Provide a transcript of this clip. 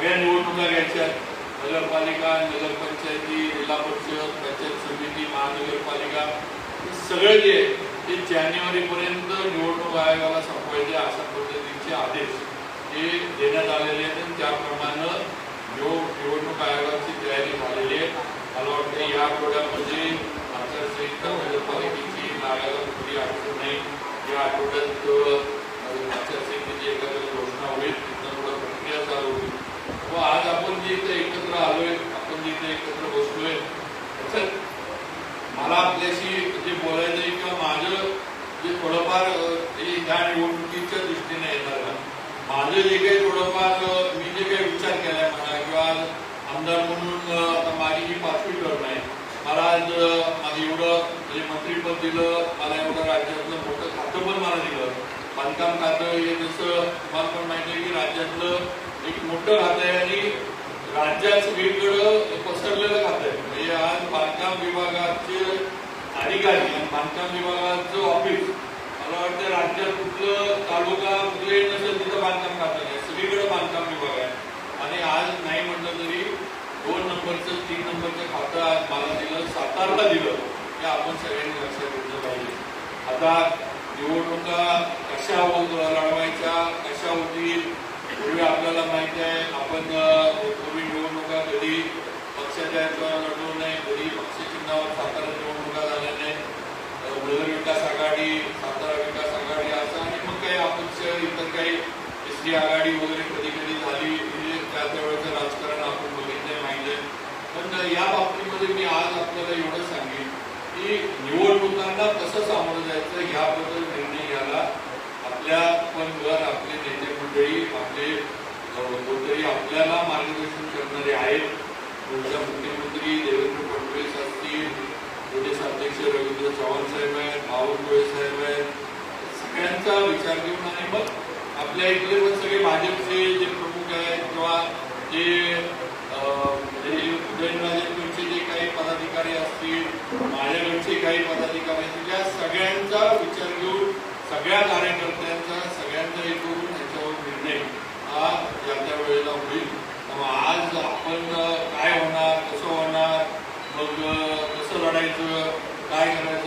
सगळ्या निवडणुका घ्यायच्या आहेत. नगरपालिका नगरपंचायती जिल्हा परिषद पंचायत समिती महानगरपालिका हे सगळे जे ते जानेवारीपर्यंत निवडणूक आयोगाला संपवायचे अशा पद्धतीचे आदेश हे देण्यात आलेले आहेत आणि त्याप्रमाणे निवडणूक आयोगाची तयारी झालेली आहे मला वाटतं या आठवड्यामध्ये आचारसंहिता नगरपालिकेची लागायला कुठली अडचण नाही या आठवड्यात आचारसंहितेची एखाद्या घोषणा होईल तिथं पुढं प्रक्रिया चालू होईल व आज आपण जे इथे एकत्र आलोय आपण बसलोय मला आपल्याशी जे बोलायचं आहे किंवा माझं जे थोडंफार हे ह्या निवडणुकीच्या दृष्टीने येणार आहे. माझं जे काही थोडंफार मी जे काही विचार केलाय म्हणा किंवा आमदार म्हणून आता माझी ही पाचवी टर्म आहे मला आज माझं एवढं म्हणजे मंत्रीपद दिलं मला एवढं राज्यातलं मोठं खातं पण मला दिलं बांधकाम खातं हे जसं तुम्हाला पण माहिती आहे की राज्यातलं एक मोठं खातं आहे आणि राज्यात सगळीकडं पसरलेलं खातं आहे. म्हणजे आज बांधकाम विभागाचे अधिकारी आणि बांधकाम विभागाचं ऑफिस मला वाटतं राज्यात कुठलं तालुका कुठले नसेल तिथं बांधकाम खातं नाही सगळीकडे बांधकाम विभाग आहे. आणि आज नाही म्हटलं तरी दोन नंबरचं तीन नंबरचं खातं आज मला दिलं सातारला दिलं. हे आपण सगळ्यांनी लक्षात घेतलं पाहिजे. आता निवडणुका कशा लढवायच्या कशा होतील पूर्वी आपल्याला माहिती आहे आपण काही एस डी आघाडी वगैरे कधी कधी झाली. हे त्या त्यावेळेचं राजकारण आपण बघितलंय माहिती आहे पण या बाबतीमध्ये मी आज आपल्याला एवढं सांगेन की निवडणुकांना कसं सामोरं जायचं याबद्दल निर्णय घ्यायला आपल्या पण घर आपले नेते मंडळी आपले कोणतरी आपल्याला मार्गदर्शन करणारे आहेत. तुमच्या मुख्यमंत्री देवेंद्र फडणवीस असतील प्रदेश अध्यक्ष रवींद्र चव्हाण साहेब आहेत बावनकुळे साहेब आहेत. सगळ्यांचा विचार घेऊन आणि मग आपल्या इथले पण सगळे भाजपचे जे प्रमुख आहेत किंवा जे उदयनराजेंचे म्हणजे जे काही पदाधिकारी असतील माझ्याकडचे काही पदाधिकारी असतील या सगळ्यांचा विचार घेऊन सगळ्या कार्यकर्त्यांचा सगळ्यांचा हे करून त्याच्यावर निर्णय हा या त्या वेळेला होईल. त्यामुळे आज आपण काय होणार कसं होणार मग कसं लढायचं काय करायचं